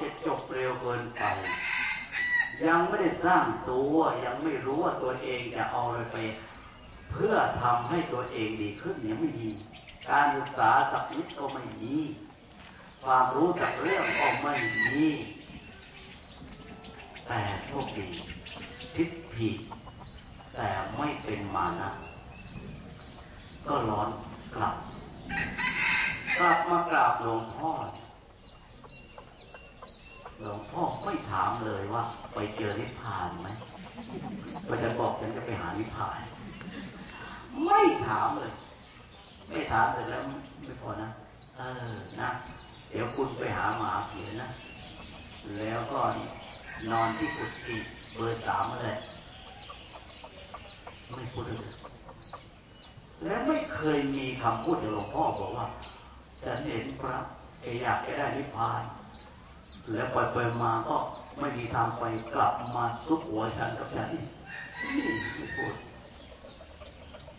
จะจบเร็วเกินไป ยังไม่ได้สร้างตัวยังไม่รู้ว่าตัวเองจะเอาอะไรไป เพื่อทำให้ตัวเองดีขึ้นยังไม่มีการศึกษาสักนิดก็ไม่มีความรู้จักเรื่องก็ไม่มีแต่โชคดีทิฏฐิดแต่ไม่เป็นมานะ ก็ร้อนกลับ กลับมากราบหลวงพ่อ หลวงพ่อไม่ถามเลยว่า ไปเจอนิพพานไหมก็จะบอกฉันจะไปหานิพพาน ไม่ถามเลย ไม่ถามเลยแล้วไม่พอนะ เออนะ เดี๋ยวคุณไปหาหมาเขียนนะ แล้วก็นอนที่กุฏิเบอร์สามเลยไม่พูดเลยและไม่เคยมีคำพูดจากหลวงพ่อบอกว่าฉันเห็นพระออยากจะได้นิพพาน แล้วปไปมาก็ไม่มีทางไปกลับมาซุกหัวฉันกับฉัน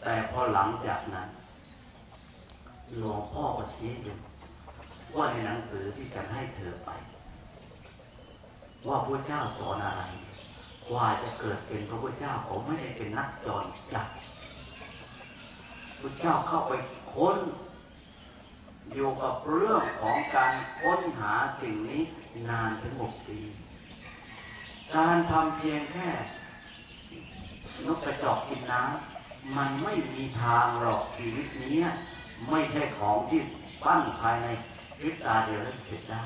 แต่พอหลังจากนั้นหลวงพ่อก็ชี้ดูว่าในหนังสือที่ฉันให้เธอไป ว่าพระเจ้าสอนอะไรกว่าจะเกิดเป็นพระพุทธเจ้าผมไม่ได้เป็นนักจรจัดพระเจ้าเข้าไปค้นอยู่กับเรื่องของการค้นหาสิ่งนี้ นานถึงหกปี การทำเพียงแค่นกกระจอกกินน้ำมันไม่มีทางหรอกชีวิตนี้ไม่ใช่ของที่ปั้นภายในพริบตาเดียวแล้วเสร็จได้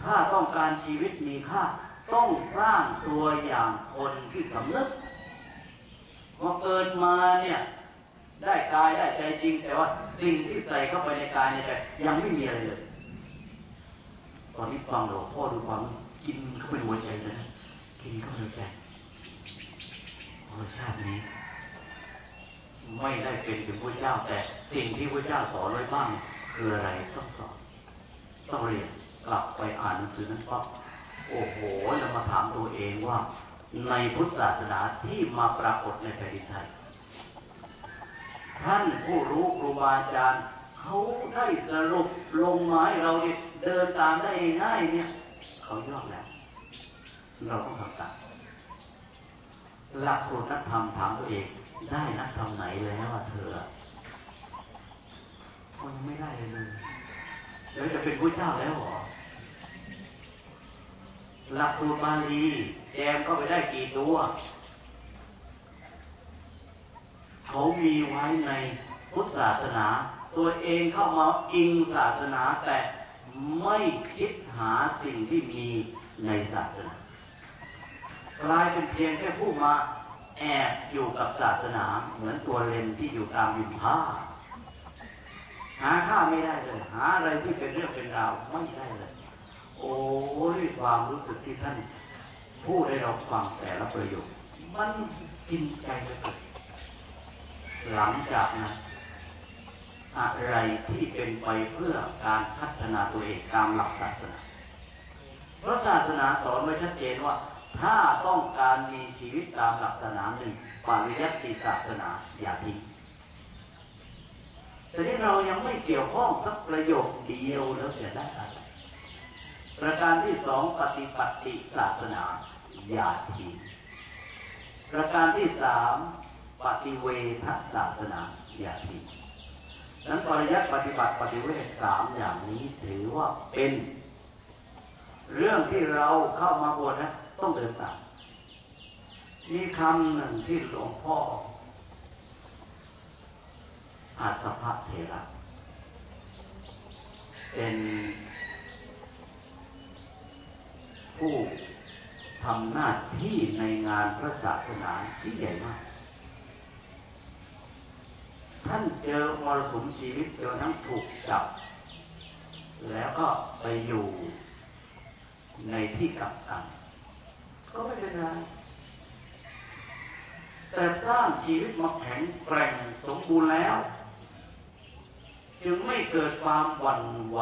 ถ้าต้องการชีวิตมีค่าต้องสร้างตัวอย่างคนที่สำนึกพอเกิดมาเนี่ยได้กายได้ใจจริงแต่ว่าสิ่งที่ใส่เข้าไปในกายในใจยังไม่มีอะไรเลย ตอนนี้ฟังหลวงพ่อดูความกินเข้าไปในหัวใจนะกินเข้าไปในใจรสชาตินี้ ไม่ได้เป็นถึงพระเจ้า แต่สิ่งที่พระเจ้าสอนไว้บ้าง คืออะไรต้องสอนต้องเรียนกลับไปอ่านหนังสือนั้นปั๊บโอ้โหแล้วมาถามตัวเองว่า ในพุทธศาสนาที่มาปรากฏในแผ่นดินไทยท่านผู้รู้ครูบาอาจารย์ เขาได้สรุปลงไม้เราเนี่ยเดินตามได้ง่ายเนี่ยเขายอดแล้วเราต้องทำตามหลักสูตรนักธรรมถามตัวเองได้นักธรรมไหนแล้วอะเธอคนไม่ได้เลยเลยแล้วจะเป็นพระเจ้าแล้วหรอหลักสูตรบาลีแจมก็ไปได้กี่ตัว เขามีไว้ในพุทธศาสนา ตัวเองเข้ามาอิงศาสนาแต่ไม่คิดหาสิ่งที่มีในศาสนากลายเป็นเพียงแค่ผู้มาแอบอยู่กับศาสนาเหมือนตัวเลนที่อยู่ตามริมผ้า หาค่าไม่ได้เลย หาอะไรที่เป็นเรื่องเป็นราวไม่ได้เลย โอ้ยความรู้สึกที่ท่านพูดให้เราฟังแต่ละประโยค มันกินใจเลยหลังจากนั้น อะไรที่เป็นไปเพื่อการพัฒนาตัวเองตามหลักศาสนา เพราะศาสนาสอนไว้ชัดเจนว่า ถ้าต้องการมีชีวิตตามหลักศาสนาหนึ่งปริยัติศาสนาอย่าทิ้งแต่ที่เรายังไม่เกี่ยวข้องสักประโยคเดียวแล้วจะได้อะไรประการที่สองปฏิปติศาสนาอย่าทิ้งประการที่สามปฏิเวทศาสนาอย่าทิ้ง นั้นปริยัติปฏิบัติปฏิเวทสามอย่างนี้ถือว่าเป็น เรื่องที่เราเข้ามาบวชนะ ต้องเดินตามมีคำหนึ่งที่หลวงพ่ออาสภะเทระเป็นผู้ทำหน้าที่ในงานพระศาสนาที่ใหญ่มาก ท่านเจอมรสุมชีวิตจนทั้งถูกจับ แล้วก็ไปอยู่ในที่กักกันก็ไม่เป็นไรแต่สร้างชีวิตมาแข็งแกร่งสมบูรณ์แล้ว จึงไม่เกิดความหวั่นไหว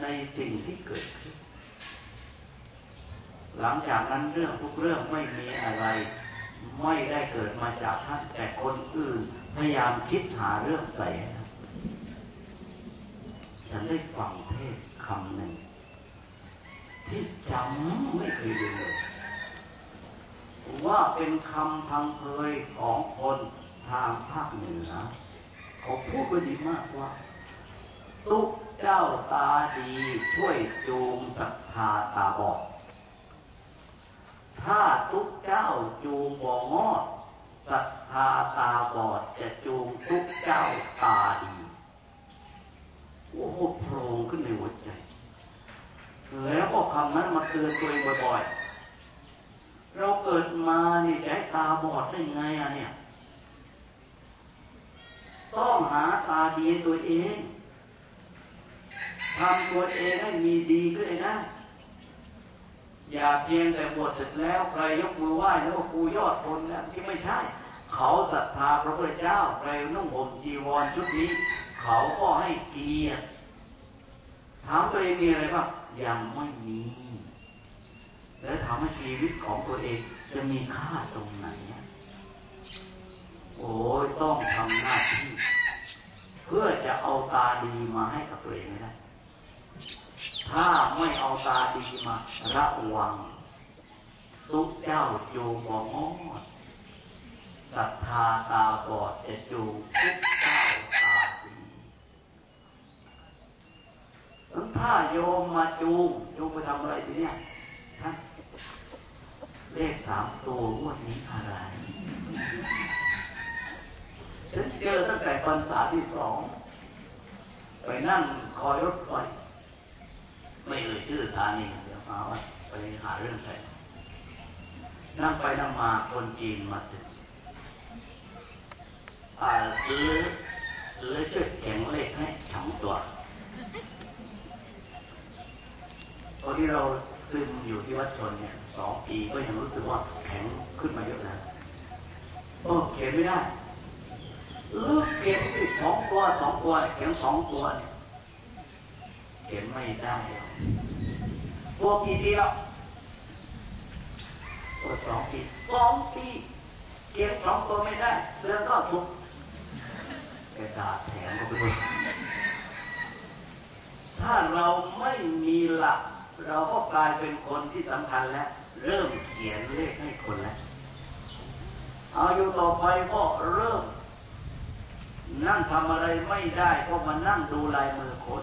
ในสิ่งที่เกิดขึ้นหลังจากนั้นเรื่องทุกเรื่องไม่มีอะไร ไม่ได้เกิดมาจากท่านแต่คนอื่น พยายามคิดหาเรื่องใส่ฉันได้ฟังเทศคำหนึ่ง ที่จำไม่เคยลืมเลยว่าเป็นคำพังเพยของคนทางภาคเหนือเขาพูดไว้ดีมากว่าทุกเจ้าตาดีช่วยจูงศรัทธาตาบอดถ้าทุกเจ้าจูงบ่งอด ศรัทธาตาบอดจะจูงทุกเจ้าตาดีโอ้โหโผล่ขึ้นในหัวใจ แล้วก็คำนั้นมาเตือนตัวเองบ่อยๆ เราเกิดมานี่ใจตาบอดได้ไงอะเนี่ย ต้องหาตาดีตัวเองทำตัวเองให้มีดีขึ้นเลยนะ อย่าเพียงแต่บวชเสร็จแล้วใครยกมือไหว้แล้วก็ครูยอดคนนะที่ไม่ใช่ เขาศรัทธาพระพุทธเจ้าใครนุ่งห่มจีวรชุดนี้ เขาก็ให้เกียรติถามตัวเองมีอะไรบ้างยังไม่มีแล้วถามว่าชีวิตของตัวเองจะมีค่าตรงไหนโอ้ยต้องทำหน้าที่ เพื่อจะเอาตาดีมาให้กับตัวเองได้ ถ้าไม่เอาตาดีมาระวังทุกเจ้าจูงบ่งอดศรัทธาตาบอดจะจูงทุกเจ้าตาดีถ้าโยมมาจูงจูงไปทำอะไรทีเนี้ยเลขสามตัวงวดนี้อะไรฉันเจอตั้งแต่พรรษาที่สองไปนั่งคอยรถไฟ ไม่เอ่ยชื่อสถานีเดี๋ยวมาว่าไปหาเรื่องใครนั่งไปนั่งมาคนจีนมาถึงอาซื้อซื้อช่วยแข็งเลขให้สองตัวตอนที่เราซึมอยู่ที่วัดชนเนี่ยสองปีก็ยังรู้สึกว่าแข็งขึ้นมาเยอะนะโอ้เขียนไม่ได้ลูกเก็บอีกสองตัวสองตัวเข็มสองตัวเนี่ย เข็มไม่ได้ตัวกี่ปีแล้วตัวสองปีสองปีเก็บสองตัวไม่ได้เดือนก็ทุกกระดาษแถมก็ไปด้วยถ้าเราไม่มีหลัก เราก็กลายเป็นคนที่สำคัญแล้ว เริ่มเขียนเลขให้คนแล้วเอาอยู่ต่อไปก็เริ่ม นั่งทำอะไรไม่ได้ก็มานั่งดูลายมือคน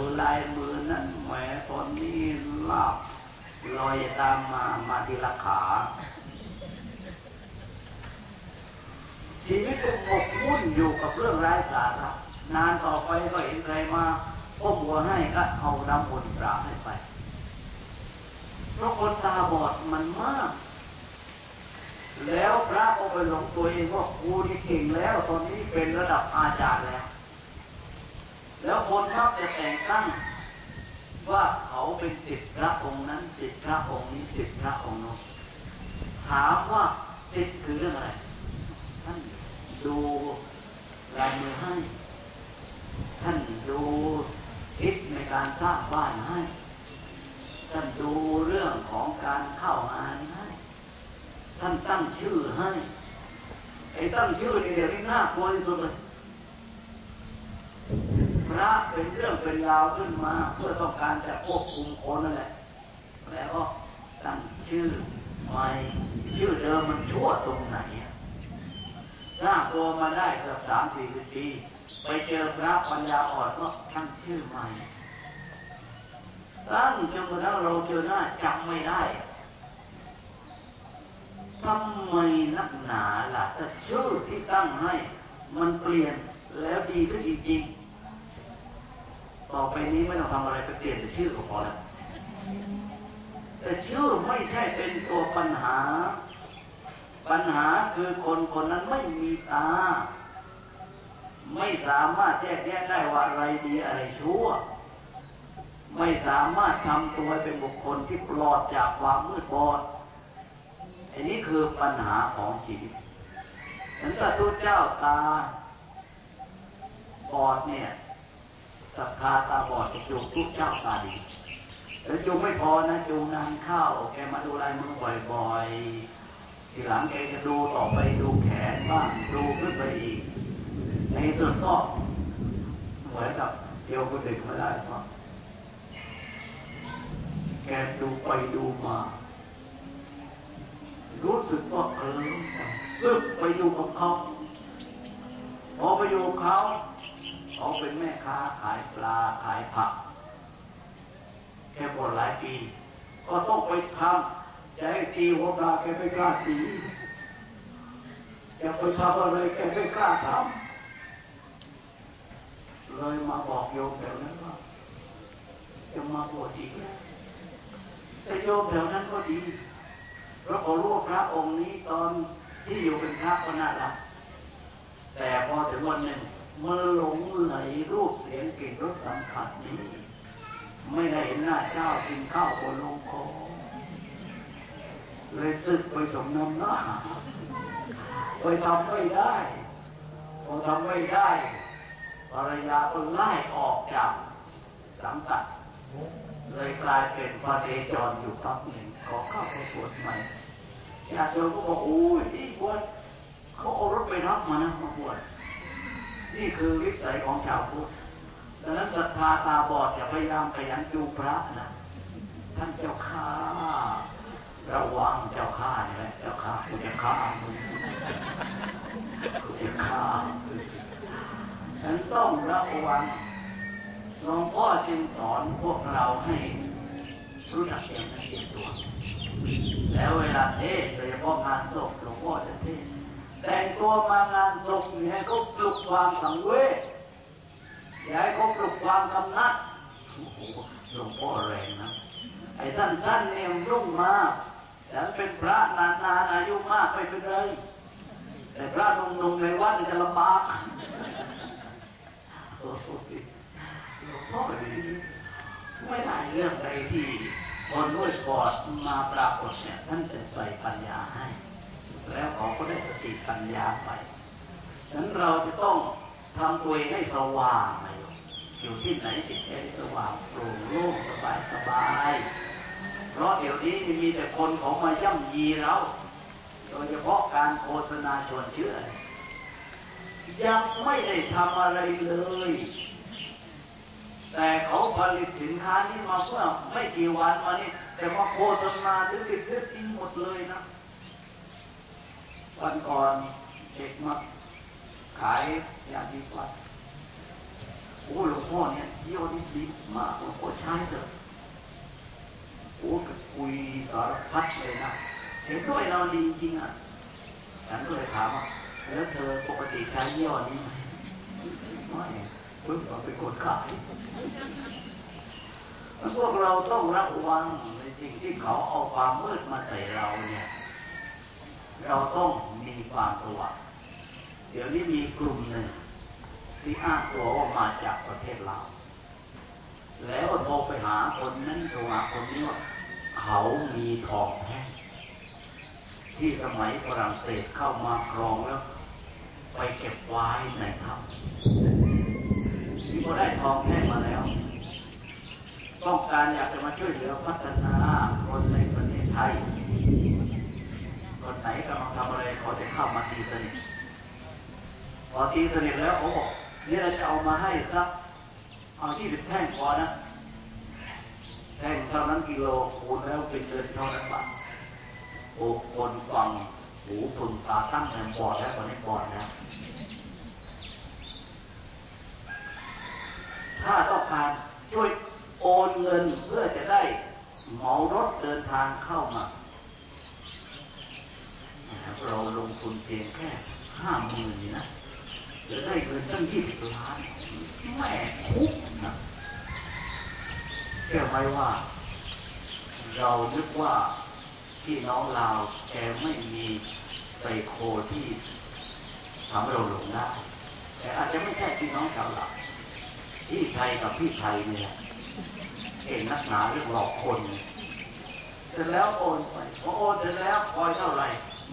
ดูลายมือนั่นแหมคนนี้ลาบลอยตามมามาทีละขาชีวิตก็หมกมุ่นอยู่กับเรื่องไร้สาระนานต่อไปก็เห็นใครมาก้มหัวให้ก็เอาน้ำมนต์ปราให้ไปเพราะคนตาบอดมันมาก แล้วพระก็ไปหลงตัวเองว่าครูที่เก่งแล้ว ตอนนี้เป็นระดับอาจารย์แล้ว แล้วคนมักจะแต่งตั้งว่าเขาเป็นสิทธิพระองค์นั้นสิทธิพระองค์นี้สิทธิพระองค์โน้นถามว่าสิทธิคือเรื่องอะไรท่านดูลายมือให้ ท่านดูทิศในการสร้างบ้านให้ ท่านดูเรื่องของการเข้างานให้ ท่านตั้งชื่อให้ไอ้ตั้งชื่อเดี๋ยวนี้น่ากลัวที่สุดเลย พระเป็นเรื่องเป็นราวขึ้นมา เพื่อต้องการจะควบคุมคนนั่นแหละแล้วก็ตั้งชื่อใหม่ชื่อเดิมมันชั่วตรงไหนอะสร้างตัวมาได้เกือบสามสี่สิบปีไปเจอพระปัญญาอ่อนก็ตั้งชื่อใหม่ตั้งจนกระทั่งเราเจอหน้าจำไม่ได้ทำไมนักหนาล่ะถ้าชื่อที่ตั้งให้ มันเปลี่ยนแล้วดีขึ้นจริงๆ ต่อไปนี้ไม่ต้องทำอะไรไปเปลี่ยนชื่อก็พอแล้วแต่ชื่อไม่ใช่เป็นตัวปัญหา ปัญหาคือคนคนนั้นไม่มีตา ไม่สามารถแยกแยะได้ว่าอะไรดีอะไรชั่ว ไม่สามารถทำตัวเป็นบุคคลที่ปลอดจากความมืดบอดอันนี้คือปัญหาของชีวิตเหมือนกับทุเจ้าตาบอดเนี่ย ศรัทธาตาบอดจะจูงทุกเจ้าตาดีแล้วจูงไม่พอนะจูงนานข้าวแกมาดูลายมือบ่อยๆทีหลังแกจะดูต่อไปดูแขนบ้างดูขึ้นไปอีก ในที่สุดก็เหมือนกับเดียวคนเด็กไม่ได้เพราะไปดูมา รู้สึกว่าเคลิ้มไปซึ่งไปอยู่กับเขาพอไปอยู่เขา เขาเป็นแม่ค้าขายปลาขายผัก แค่บวชหลายปี ก็ต้องไปทำจะให้ตีหัวปลาแกไม่กล้าตีจะไปทำอะไรแกไม่กล้าทำเลยมาบอกโยมแถวนั้นว่าจะมาบวชอีกแล้วแต่โยมแถวนั้นก็ดีเพราะเขารู้ว่าพระองค์นี้ตอนที่อยู่เป็นพระก็น่ารักแต่พอถึงวันหนึ่ง มื่อหลงไหลรูปเสียงกลิ่นรสสัมผัสนี้ ไม่ได้เห็นหน้าเจ้ากินข้าวบนลงคอเลยสึกไปสมน้ำหน้าไปทำไม่ได้พอทำไม่ได้ภรรยาก็ไล่ออกจากสังกัดเลยกลายเป็นพระเดจรอยู่สักหนึ่งขอเข้าไปบวชใหม่ญาติโยมก็บอกโอ้ยนี่บวชเขาเอารถไปรับมานะมาบวช นี่คือวิสัยของชาวพุทธดังนั้นศรัทธาตาบอดอย่าพยายามขยันจูพระนะ ท่านเจ้าข้าระวังเจ้าข้าเนี่ยแหละเจ้าข้าคุณจะฆ่ามึงคุณจะฆ่าฉันต้องระวังหลวงพ่อจึงสอนพวกเราให้รู้จักเตรียมเตรียมตัว แล้วเวลาเทศโดยเฉพาะงานศพหลวงพ่อจะเทศแต่งตัวมางาน ศพเนี่ยให้เขาปลุกความสังเวชอย่าให้เขาปลุกความกำนัดโอ้โหหลวงพ่อแรงนะไอ้สั้นๆเนี่ยมันรุ่งมากแต่เป็นพระนานๆอายุมากไปเป็นไรแต่พระหนุ่มๆในวัดจะลำบากหหลวงพ่อดีไม่ได้เรื่องใดที่คนด้วยกอดมาปรากฏเนี่ยท่านจะใส่ปัญญาให้ แล้วเขาก็ได้สติปัญญาไป ฉะนั้นเราจะต้องทำตัวเองให้สว่างนะโยอยู่ที่ไหนจิตใจสว่างโปร่งโล่งสบายสบาย เพราะเดี๋ยวนี้มีแต่คนของมาย่ำยีเรา โดยเฉพาะการโฆษณาชวนเชื่อ ยังไม่ได้ทำอะไรเลย แต่เขาผลิตสินค้านี้มาเมื่อไม่กี่วันมานี้แต่มาโฆษณาถึงติดเชื้อจริงหมดเลยนะ วันก่อนเด็กมา ขายยาดีกว่าโอ้หลวงพ่อเนี่ยเยี่ยวนี่ดีมากหลวงพ่อใช้เถอะโอ้ก็คุยสารพัดเลยนะเห็นด้วยเราดีจริงอะฉันก็เลยถามว่าแล้วเธอปกติใช้ยี่ห้อนี้ไหมไม่เพิ่งเอาไปกดขายพวกเราต้องระวังในสิ่งที่เขาเอาความมืดมาใส่เราเนี่ย เราต้องมีความสว่าง เดี๋ยวนี้มีกลุ่มหนึ่งที่อ้างตัวว่ามาจากประเทศลาวแล้วโทรไปหาคนนั้นโทรหาคนนี้ว่าเขามีทองแท่งที่สมัยฝรั่งเศสเข้ามาครองแล้ว ไปเก็บไว้ในถ้ำที่พอได้ทองแท่งมาแล้ว ต้องการอยากจะมาช่วยเหลือพัฒนาคนในประเทศไทยคนไหนกำลังทำอะไรขาจะเข้ามาตีสนิท พอตีสนิทแล้วเขาบอกนี่ยเราจะเอามาให้สักเอาที่สิบแท่งพอนะแท่งเท่านั้นกิโลคูณแล้วเป็นเงินเท่านั้นบาทโอ้คนฟังหูฝึงตาตั้งแทนบอดแล้วคนนี้บอดแล้วถ้าต้องการช่วยโอนเงินเพื่อจะได้เหมารถเดินทางเข้ามาเราลงทุนเพียงแค่ห้าหมื่นนะ จะได้เงินตั้งยี่สิบล้านแม่คุ้มนะแค่ไว้ว่า เรานึกว่าพี่น้องเราแกไม่มีไซโคที่ทำให้เราหลงได้แต่อาจจะไม่ใช่พี่น้องชาวลาวพี่ไทยกับพี่ไทยเนี่ยเก่งนักหนาเรื่องหลอกคนเสร็จแล้วโอนไปพอโอนเสร็จแล้วคอยเท่าไหร่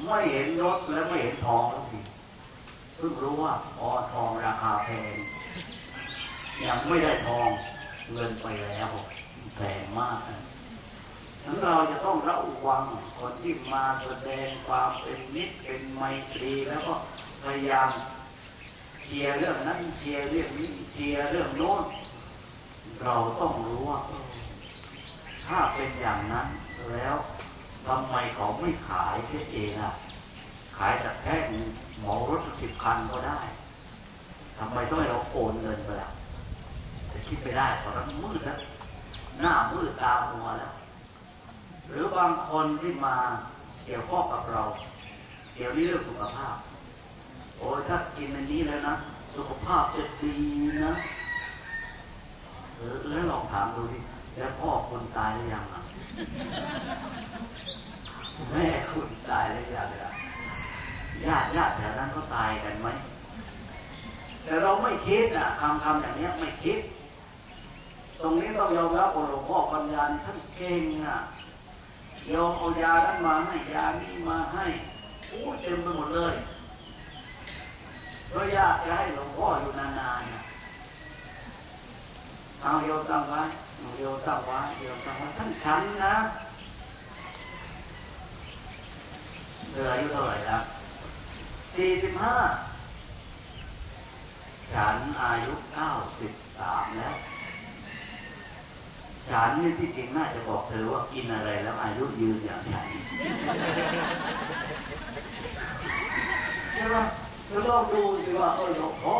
ไม่เห็นรถและไม่เห็นทองทันที เพิ่งรู้ว่าพอทองราคาแพงยังไม่ได้ทองเงินไปแล้วแพงมากนะฉะนั้นเราจะต้องระวังคนที่มาแสดงความเป็นมิตรเป็นไมตรีแล้วก็พยายามเชียร์เรื่องนั้นเชียร์เรื่องนี้เชียร์เรื่องโน้นเราต้องรู้ว่าถ้าเป็นอย่างนั้นแล้วทำไมเขาไม่ขายแค่เองอะ ขายจากแค่หมารถสิบคันก็ได้ทำไมต้องให้เราโอนเงินไปล่ะจะคิดไม่ได้ตอนนั้นมืดแล้วหน้ามืดตามัวแล้ว หรือบางคนที่มาเกี่ยวข้องกับเรา เกี่ยวนี้เรื่องสุขภาพ โอ้ยถ้ากินอันนี้แล้วนะสุขภาพจะดีนะเออแล้วลองถามดูดิแล้วพ่อคุณตายหรือยังอะแม่คุณตายหรือยังอะ ญาติญาติแถวนั้นเขาตายกันไหมแต่เราไม่คิดอะคำคำอย่างเนี้ยไม่คิด ตรงนี้ต้องยอมรับว่าหลวงพ่อปัญญาท่านเก่งอะยอมเอายานั้นมาให้ยานี้มาให้โอ้เต็มไปหมดเลยก็อยากจะให้หลวงพ่ออยู่นานๆนะเอาโยตั้งไว้โยตั้งไว้โยตั้งไว้ท่านฉันนะเหลืออายุเท่าไหร่แล้ว สี่สิบห้าฉันอายุเก้าสิบสามแล้ว ฉันนี่ที่จริงน่าจะบอกเธอว่ากินอะไรแล้วอายุยืนอย่างฉันใช่ไหมเธอลองดูสิว่าเออหลวงพ่อ